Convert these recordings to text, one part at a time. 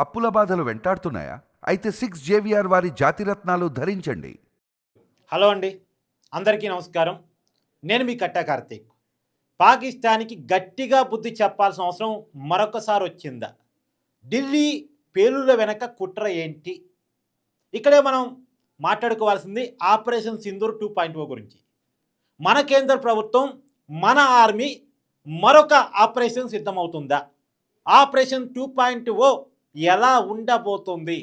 అప్పుల బాధలు వెంటాడుతున్నాయా? అయితే సిక్స్ జేవిఆర్ వారి జాతిరత్నాలు ధరించండి. హలో అండి. అందరికీ నమస్కారం. నేను మీ కట్టా కార్తీక్. పాకిస్తాన్కి గట్టిగా బుద్ధి చెప్పాల్సిన అవసరం మరొకసారి వచ్చిందా? ఢిల్లీ పేలుల వెనక కుట్ర ఏంటి? ఇక్కడే మనం మాట్లాడుకోవాల్సింది operation Sindoor two point O గురించి. మన కేంద్ర ప్రభుత్వం మన ఆర్మీ మరొక ఆపరేషన్ సిద్ధమవుతుందా? ఆపరేషన్ టూ పాయింట్ ఓ ఎలా ఉండబోతుంది?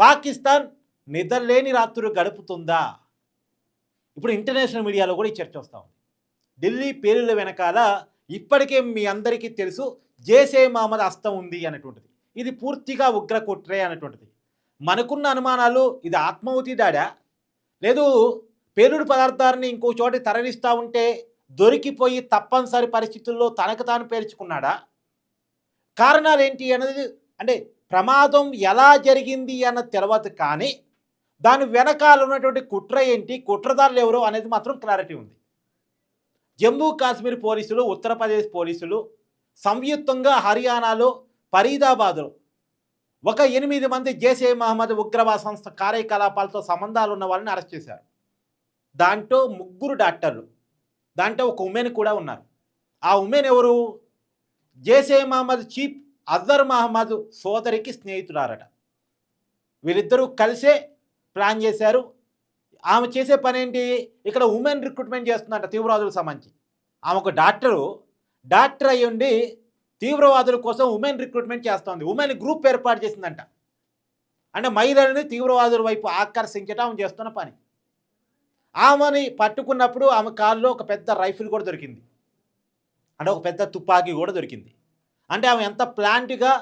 పాకిస్తాన్ నిద్రలేని రాత్రులు గడుపుతుందా? ఇప్పుడు ఇంటర్నేషనల్ మీడియాలో కూడా ఈ చర్చ వస్తూ ఉంది. ఢిల్లీ పేలుల వెనకాల ఇప్పటికే మీ అందరికీ తెలుసు జేసే మహమ్మద్ అస్తం ఉంది అనేటువంటిది. ఇది పూర్తిగా ఉగ్ర కుట్రే అనేటువంటిది. మనకున్న అనుమానాలు ఇది ఆత్మాహుతి దాడా? లేదు పేలుడు పదార్థాన్ని ఇంకో చోట తరలిస్తూ ఉంటే దొరికిపోయి తప్పనిసరి పరిస్థితుల్లో తనకు తాను పేర్చుకున్నాడా కారణాలు ఏంటి అనేది అంటే ప్రమాదం ఎలా జరిగింది అన్నది తెలవదు కానీ దాని వెనకాల ఉన్నటువంటి కుట్ర ఏంటి కుట్రదారులు ఎవరు అనేది మాత్రం క్లారిటీ ఉంది. జమ్మూ కాశ్మీర్ పోలీసులు ఉత్తరప్రదేశ్ పోలీసులు సంయుక్తంగా హర్యానాలో ఫరీదాబాద్లో ఒక ఎనిమిది మంది జైషే మహమ్మద్ ఉగ్రవాద సంస్థ కార్యకలాపాలతో సంబంధాలు ఉన్న వాళ్ళని అరెస్ట్ చేశారు. దాంట్లో ముగ్గురు డాక్టర్లు దాంట్లో ఒక ఉమెన్ కూడా ఉన్నారు. ఆ ఉమెన్ ఎవరు? జైషే మహమ్మద్ చీఫ్ అజర్ మహమ్మద్ సోదరికి స్నేహితురారట వీరిద్దరూ కలిసే ప్లాన్ చేశారు. ఆమె చేసే పని ఏంటి ఇక్కడ ఉమెన్ రిక్రూట్మెంట్ చేస్తుందంట తీవ్రవాదులకు సంబంధించి. ఆమె ఒక డాక్టరు డాక్టర్ అయ్యి ఉండి తీవ్రవాదుల కోసం ఉమెన్ రిక్రూట్మెంట్ చేస్తోంది. ఉమెన్ గ్రూప్ ఏర్పాటు చేసిందంట. అంటే మహిళలని తీవ్రవాదుల వైపు ఆకర్షించడం ఆమె చేస్తున్న పని. ఆమెని పట్టుకున్నప్పుడు ఆమె కాల్లో ఒక పెద్ద రైఫిల్ కూడా దొరికింది. అంటే ఒక పెద్ద తుపాకీ కూడా దొరికింది. అంటే ఆమె ఎంత ప్లాంట్గా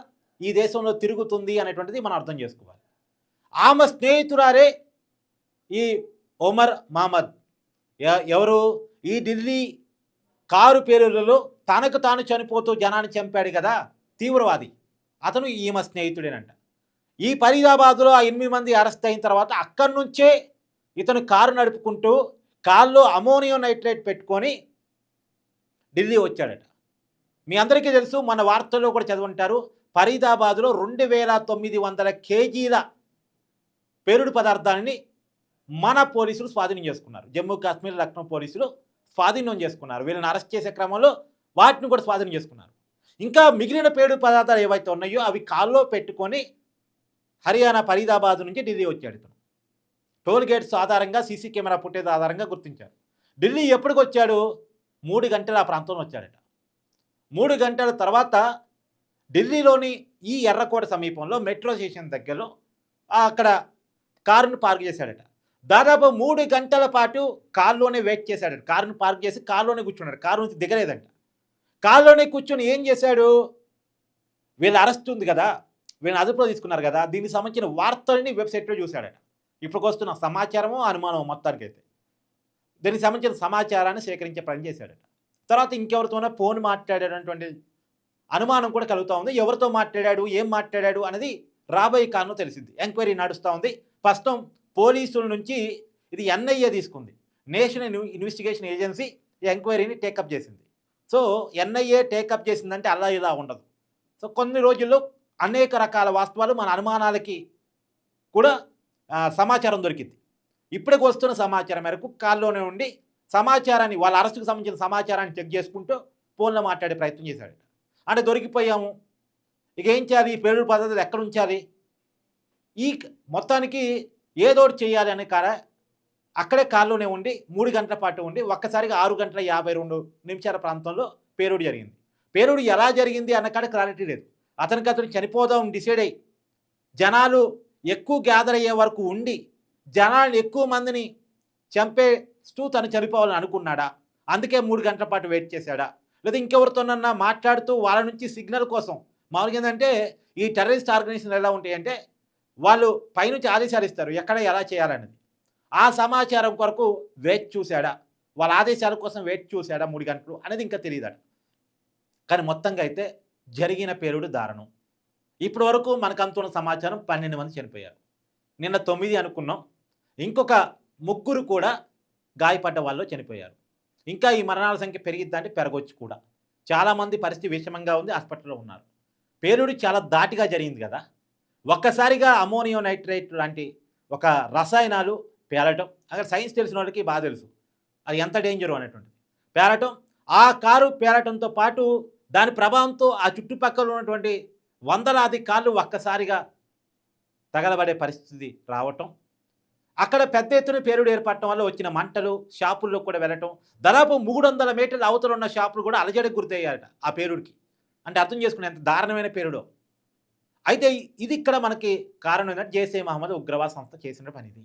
ఈ దేశంలో తిరుగుతుంది అనేటువంటిది మనం అర్థం చేసుకోవాలి. ఆమె స్నేహితురారే ఈ ఒమర్ మహమ్మద్. ఎవరు? ఈ ఢిల్లీ కారు పేరులలో తనకు తాను చనిపోతూ జనాన్ని చంపాడు కదా తీవ్రవాది. అతను ఈమె స్నేహితుడేనంట. ఈ ఫరీదాబాద్లో ఆ ఎనిమిది మంది అరెస్ట్ అయిన తర్వాత అక్కడి నుంచే ఇతను కారు నడుపుకుంటూ కాల్లో అమోనియం నైట్రేట్ పెట్టుకొని ఢిల్లీ వచ్చాడట. మీ అందరికీ తెలుసు మన వార్తల్లో కూడా చదువుంటారు ఫరీదాబాద్లో రెండు వేల తొమ్మిది వందల కేజీల పేరుడు పదార్థాలని మన పోలీసులు స్వాధీనం చేసుకున్నారు. జమ్మూ కాశ్మీర్ లక్నో పోలీసులు స్వాధీనం చేసుకున్నారు. వీళ్ళని అరెస్ట్ చేసే క్రమంలో వాటిని కూడా స్వాధీనం చేసుకున్నారు. ఇంకా మిగిలిన పేరుడు పదార్థాలు ఏవైతే ఉన్నాయో అవి కాల్లో పెట్టుకొని హర్యానా ఫరీదాబాద్ నుంచి ఢిల్లీ వచ్చాడు ఇతను టోల్ గేట్స్ ఆధారంగా సీసీ కెమెరా ఫుటేజ్ ఆధారంగా గుర్తించారు. ఢిల్లీ ఎప్పటికి వచ్చాడు? మూడు గంటల ఆ ప్రాంతంలో వచ్చాడట. మూడు గంటల తర్వాత ఢిల్లీలోని ఈ ఎర్రకోట సమీపంలో మెట్రో స్టేషన్ దగ్గరలో అక్కడ కారును పార్క్ చేశాడట. దాదాపు మూడు గంటల పాటు కారులోనే వెయిట్ చేశాడట. కారును పార్క్ చేసి కారులోనే కూర్చున్నాడు. కారు నుంచి దిగలేదంట. కారులోనే కూర్చొని ఏం చేశాడు? వీళ్ళ అరెస్ట్ ఉంది కదా వీళ్ళని అదుపులో తీసుకున్నారు కదా దీనికి సంబంధించిన వార్తల్ని వెబ్సైట్లో చూశాడట. ఇప్పటికి వస్తున్న సమాచారము అనుమానం మొత్తానికైతే. దీనికి సంబంధించిన సమాచారాన్ని సేకరించే పని చేశాడట. తర్వాత ఇంకెవరితోనో ఫోన్ మాట్లాడాడటువంటి అనుమానం కూడా కలుగుతూ ఉంది. ఎవరితో మాట్లాడాడు? ఏం మాట్లాడాడు? అనేది రాబోయే కాలంలో తెలిసింది. ఎంక్వైరీ నడుస్తూ ఉంది. ప్రస్తుతం పోలీసుల నుంచి ఇది ఎన్ఐఏ తీసుకుంది. నేషనల్ ఇన్వెస్టిగేషన్ ఏజెన్సీ ఈ ఎంక్వైరీని టేకప్ చేసింది. సో ఎన్ఐఏ టేకప్ చేసిందంటే అలా ఇలా ఉండదు. సో కొన్ని రోజుల్లో అనేక రకాల వాస్తవాలు మన అనుమానాలకి కూడా సమాచారం దొరికింది ఇప్పటికి వస్తున్న సమాచారం మేరకు కాల్లోనే ఉండి సమాచారాన్ని వాళ్ళ అరెస్టుకు సంబంధించిన సమాచారాన్ని చెక్ చేసుకుంటూ ఫోన్లో మాట్లాడే ప్రయత్నం చేశాడు. అంటే దొరికిపోయాము. ఇక ఏం చేయాలి? ఈ పేరు పద్ధతులు ఎక్కడ ఉంచాలి? ఈ మొత్తానికి ఏదోటి చేయాలి అనే కార అక్కడే కారులోనే ఉండి మూడు గంటల పాటు ఉండి ఒక్కసారిగా ఆరు గంటల యాభై రెండు నిమిషాల ప్రాంతంలో పేరుడు జరిగింది. పేరుడు ఎలా జరిగింది అన్న కాడ క్లారిటీ లేదు. అతనికి అతను చనిపోదాం డిసైడ్ అయ్యి జనాలు ఎక్కువ గ్యాదర్ అయ్యే వరకు ఉండి జనాలు ఎక్కువ మందిని చంపేస్తూ తను చనిపోవాలని అనుకున్నాడా? అందుకే మూడు గంటల పాటు వెయిట్ చేశాడా? లేదా ఇంకెవరితోనన్నా మాట్లాడుతూ వాళ్ళ నుంచి సిగ్నల్ కోసం మామూలుగా ఏంటంటే ఈ టెర్రరిస్ట్ ఆర్గనైజేషన్ ఎలా ఉంటాయంటే వాళ్ళు పైనుంచి ఆదేశాలు ఇస్తారు ఎక్కడ ఎలా చేయాలనేది. ఆ సమాచారం కొరకు వెయిట్ చూశాడా? వాళ్ళ ఆదేశాల కోసం వెయిట్ చూశాడా మూడు గంటలు అనేది ఇంకా తెలియదట. కానీ మొత్తంగా అయితే జరిగిన పేరుడు దారుణం. ఇప్పటి వరకు మనకు అందుతున్న సమాచారం పన్నెండు మంది చనిపోయారు. నిన్న తొమ్మిది అనుకున్నాం. ఇంకొక ముగ్గురు కూడా గాయపడ్డ వాళ్ళు చనిపోయారు. ఇంకా ఈ మరణాల సంఖ్య పెరిగిద్దంటే పెరగొచ్చు కూడా. చాలామంది పరిస్థితి విషమంగా ఉంది హాస్పిటల్లో ఉన్నారు. పేలుడు చాలా దాటిగా జరిగింది కదా. ఒక్కసారిగా అమోనియం నైట్రేట్ లాంటి ఒక రసాయనాలు పేలటం అక్కడ సైన్స్ తెలిసిన వాళ్ళకి బాగా తెలుసు. అది ఎంత డేంజర్ అనేటువంటిది. పేలటం ఆ కారు పేలటంతో పాటు దాని ప్రభావంతో ఆ చుట్టుపక్కల ఉన్నటువంటి వందలాది కార్లు ఒక్కసారిగా తగలబడే పరిస్థితి రావటం అక్కడ పెద్ద ఎత్తున పేరుడు ఏర్పడటం వల్ల వచ్చిన మంటలు షాపుల్లో కూడా వెళ్ళటం దాదాపు మూడు వందల మీటర్ల అవతల ఉన్న షాపులు కూడా అలజడికి గురితయ్యారట ఆ పేరుడికి. అంటే అర్థం చేసుకునే ఎంత దారుణమైన పేరుడో. అయితే ఇది ఇక్కడ మనకి కారణం ఏంటంటే జైసే మహమ్మద్ ఉగ్రవాద సంస్థ చేసిన పని ఇది.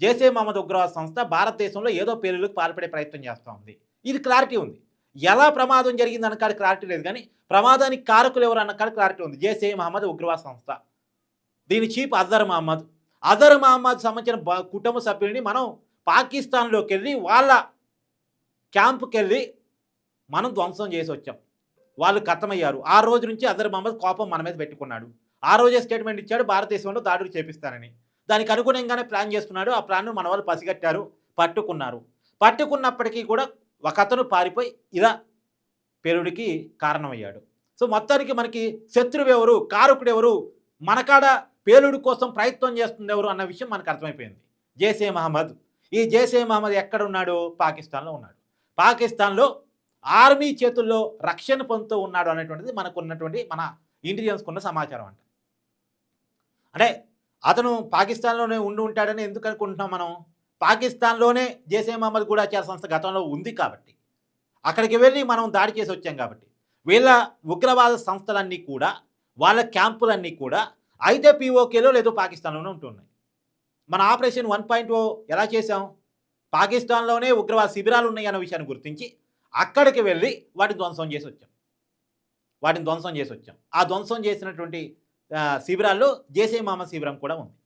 జైసే మహమ్మద్ ఉగ్రవాద సంస్థ భారతదేశంలో ఏదో పేలులకు పాల్పడే ప్రయత్నం చేస్తూ ఉంది. ఇది క్లారిటీ ఉంది. ఎలా ప్రమాదం జరిగింది అన్నకాడ క్లారిటీ లేదు కానీ ప్రమాదానికి కారకులు ఎవరు అన్నకాడ క్లారిటీ ఉంది. జైసే మహమ్మద్ ఉగ్రవాద సంస్థ. దీని చీఫ్ అజర్ మహమ్మద్ అజర్ మహమ్మద్ సంబంధించిన కుటుంబ సభ్యుల్ని మనం పాకిస్తాన్లోకి వెళ్ళి వాళ్ళ క్యాంపుకి వెళ్ళి మనం ధ్వంసం చేసి వచ్చాం. వాళ్ళు కథమయ్యారు ఆ రోజు నుంచి అజర్ మహమ్మద్ కోపం మన మీద పెట్టుకున్నాడు. ఆ రోజే స్టేట్మెంట్ ఇచ్చాడు భారతదేశంలో దాడులు చేపిస్తానని. దానికి అనుగుణంగానే ప్లాన్ చేస్తున్నాడు. ఆ ప్లాన్ను మన వాళ్ళు పసిగట్టారు పట్టుకున్నారు. పట్టుకున్నప్పటికీ కూడా ఒక అతను పారిపోయి ఇలా పేరుడికి కారణమయ్యాడు. సో మొత్తానికి మనకి శత్రువు ఎవరు కారకుడు ఎవరు మనకాడ పేలుడు కోసం ప్రయత్నం చేస్తుంది ఎవరు అన్న విషయం మనకు అర్థమైపోయింది. జైసే మహమ్మద్. ఈ జైసే మహమ్మద్ ఎక్కడున్నాడు? పాకిస్తాన్లో ఉన్నాడు. పాకిస్తాన్లో ఆర్మీ చేతుల్లో రక్షణ పొందుతూ ఉన్నాడు అనేటువంటిది మనకు ఉన్నటువంటి మన ఇంటెలిజెన్స్కి ఉన్న సమాచారం అంట. అంటే అతను పాకిస్తాన్లోనే ఉండి ఉంటాడని ఎందుకు అనుకుంటున్నాం మనం? పాకిస్తాన్లోనే జైసే మహమ్మద్ గూఢాచార సంస్థ గతంలో ఉంది కాబట్టి. అక్కడికి వెళ్ళి మనం దాడి చేసి వచ్చాం కాబట్టి. వీళ్ళ ఉగ్రవాద సంస్థలన్నీ కూడా వాళ్ళ క్యాంపులన్నీ కూడా అయితే పీఓకేలో లేదో పాకిస్తాన్లోనే ఉంటున్నాయి. మన ఆపరేషన్ వన్ పాయింట్ ఓ ఎలా చేసాం పాకిస్తాన్లోనే ఉగ్రవాద శిబిరాలు ఉన్నాయి అన్న విషయాన్ని గుర్తించి అక్కడికి వెళ్ళి వాటిని ధ్వంసం చేసి వచ్చాం. వాటిని ధ్వంసం చేసి వచ్చాం. ఆ ధ్వంసం చేసినటువంటి శిబిరాల్లో జేసే మహమ్మద్ శిబిరం కూడా ఉంది.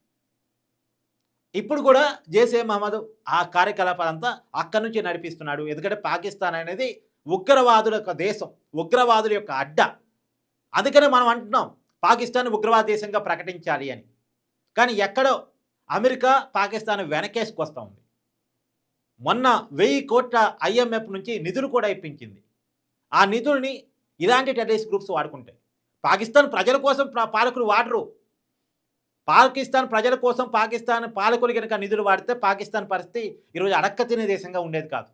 ఇప్పుడు కూడా జేసే మహమ్మద్ ఆ కార్యకలాపాలంతా అక్కడి నుంచి నడిపిస్తున్నాడు. ఎందుకంటే పాకిస్తాన్ అనేది ఉగ్రవాదుల యొక్క దేశం ఉగ్రవాదుల యొక్క అడ్డ. అందుకనే మనం అంటున్నాం పాకిస్తాన్ ఉగ్రవాద దేశంగా ప్రకటించాలి అని. కానీ ఎక్కడో అమెరికా పాకిస్తాన్ వెనకేసుకొస్తూ ఉంది మొన్న వెయ్యి కోట్ల ఐఎంఎఫ్ నుంచి నిధులు కూడా ఇప్పించింది. ఆ నిధుల్ని ఇలాంటి టెర్రరిస్ట్ గ్రూప్స్ వాడుకుంటాయి. పాకిస్తాన్ ప్రజల కోసం పాలకులు వాడరు. పాకిస్తాన్ ప్రజల కోసం పాకిస్తాన్ పాలకులు కనుక నిధులు వాడితే పాకిస్తాన్ పరిస్థితి ఈరోజు అడక్క తినే దేశంగా ఉండేది కాదు.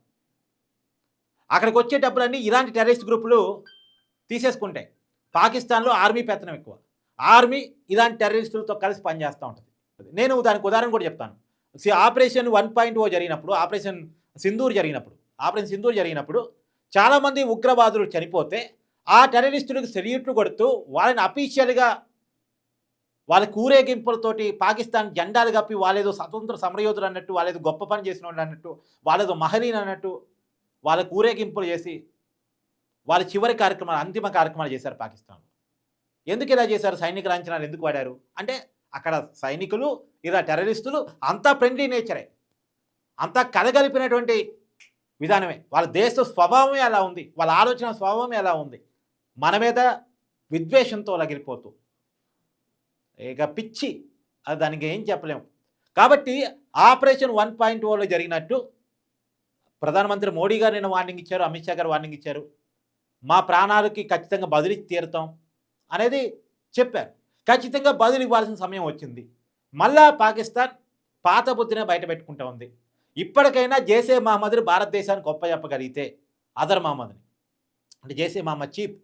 అక్కడికి వచ్చే డబ్బులన్నీ ఇలాంటి టెర్రరిస్ట్ గ్రూపులు తీసేసుకుంటాయి. పాకిస్తాన్లో ఆర్మీ పెత్తనం ఎక్కువ. ఆర్మీ ఇలాంటి టెర్రరిస్టులతో కలిసి పనిచేస్తూ ఉంటుంది. నేను దానికి ఉదాహరణ కూడా చెప్తాను. సి ఆపరేషన్ వన్ పాయింట్ ఓ జరిగినప్పుడు ఆపరేషన్ సింధూర్ జరిగినప్పుడు ఆపరేషన్ సింధూర్ జరిగినప్పుడు చాలామంది ఉగ్రవాదులు చనిపోతే ఆ టెర్రరిస్టులకు సెల్యూట్లు కొడుతూ వాళ్ళని అఫీషియల్గా వాళ్ళ కూరేగింపులతోటి పాకిస్తాన్ జెండాలు కప్పి వాళ్ళేదో స్వతంత్ర సమరయోధులు అన్నట్టు వాళ్ళేదో గొప్ప పని చేసిన వాళ్ళు అన్నట్టు వాళ్ళేదో మహలీన్ అన్నట్టు వాళ్ళ కూరేగింపులు చేసి వాళ్ళ చివరి కార్యక్రమాలు అంతిమ కార్యక్రమాలు చేశారు పాకిస్తాన్లో. ఎందుకు ఇలా చేశారు? సైనిక లాంఛనాలు ఎందుకు వాడారు? అంటే అక్కడ సైనికులు ఇలా టెర్రరిస్టులు అంతా ఫ్రెండ్లీ నేచరే. అంతా కలగలిపినటువంటి విధానమే. వాళ్ళ దేశ స్వభావమే అలా ఉంది. వాళ్ళ ఆలోచన స్వభావమే అలా ఉంది. మన మీద విద్వేషంతో లగిలిపోతూ. ఇక పిచ్చి అది దానికి ఏం చెప్పలేము కాబట్టి ఆపరేషన్ వన్ పాయింట్ ఓలో జరిగినట్టు ప్రధానమంత్రి మోడీ గారు నిన్న వార్నింగ్ ఇచ్చారు అమిత్ షా గారు వార్నింగ్ ఇచ్చారు. మా ప్రాణాలకి ఖచ్చితంగా బదిలీ తీరుతాం అనేది చెప్పారు. ఖచ్చితంగా బదులు ఇవ్వాల్సిన సమయం వచ్చింది. మళ్ళా పాకిస్తాన్ పాత బుద్ధినే బయట పెట్టుకుంటా ఉంది. ఇప్పటికైనా జైసే మహమ్మద్ని భారతదేశానికి అప్పచెప్పగలిగితే అదర్ మహమ్మద్ని. అంటే జైసే మహమ్మద్ చీప్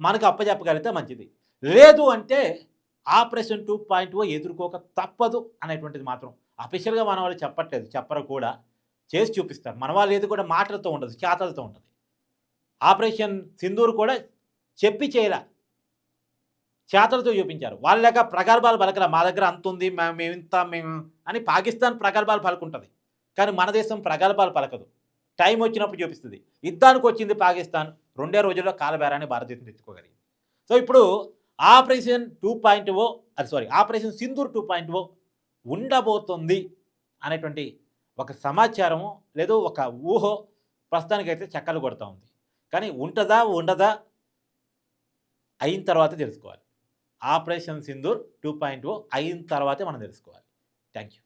మనకు అప్పజెప్పగలిగితే మంచిది. లేదు అంటే ఆపరేషన్ టూ పాయింట్ ఓ ఎదుర్కోక తప్పదు అనేటువంటిది మాత్రం. అఫీషియల్గా మన వాళ్ళు చెప్పట్లేదు చెప్పరు కూడా. చేసి చూపిస్తారు. మన వాళ్ళు ఏది కూడా మాటలతో ఉండదు చేతలతో ఉంటుంది ఆపరేషన్ సింధూర్ కూడా చెప్పి చేయలే. చేతలతో చూపించారు. వాళ్ళ లేక ప్రగల్భాలు పలకరా. మా దగ్గర అంత ఉంది మేము మేము ఇంత మేము అని పాకిస్తాన్ ప్రగల్భాలు పలుకుంటుంది. కానీ మన దేశం ప్రగల్భాలు పలకదు. టైం వచ్చినప్పుడు చూపిస్తుంది. యుద్ధానికి వచ్చింది పాకిస్తాన్. రెండే రోజుల్లో కాలబేరాన్ని భారతదేశం తెచ్చుకోగలిగింది సో ఇప్పుడు ఆపరేషన్ టూ పాయింట్ ఓ అది sorry operation Sindoor two point O ఉండబోతుంది అనేటువంటి ఒక సమాచారము లేదు ఒక ఊహో ప్రస్తుతానికైతే చక్కలు కొడతా ఉంది. కానీ ఉంటుందా ఉండదా అయిన తర్వాత తెలుసుకోవాలి. Operation Sindoor two point O అయిన తర్వాతే మనం తెలుసుకోవాలి. Thank you